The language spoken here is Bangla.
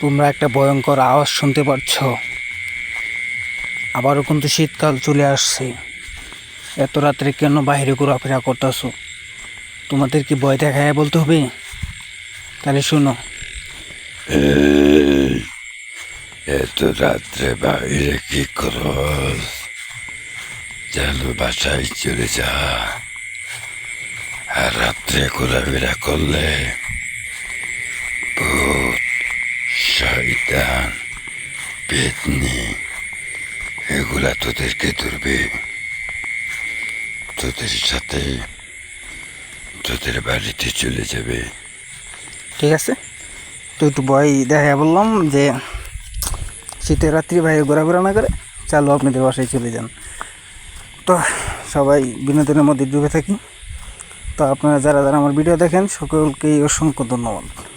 তোমরা একটা ভয়ঙ্কর আওয়াজ শুনতে পাচ্ছ। আবারও কিন্তু শীতকাল চলে আসছে। এত রাত্রে কেন বাইরে ঘোরাফেরা করতেছো? তোমাদের কি ভয় দেখায় বলতে হবে? তাহলে শুনো। এত রাত্রে বাইরে কি করস যেন বাসায় চলে যা। আর রাত্রে ঘোরাফেরা করলে শয়তান পেতনি, এগুলা তোদেরকে ধরবে। তোদের সাথে তোদের বাড়িতে চলে যাবে। ঠিক আছে? তো একটু ভয় দেখা বললাম যে, শীতের রাত্রি বাইরে ঘোরাঘোরা না করে, চালু আপনাদের বাসায় চলে যান। তো সবাই বিনোদনের মধ্যে ডুবে থাকি। তো আপনারা যারা যারা আমার ভিডিও দেখেন, সকলকেই অসংখ্য ধন্যবাদ।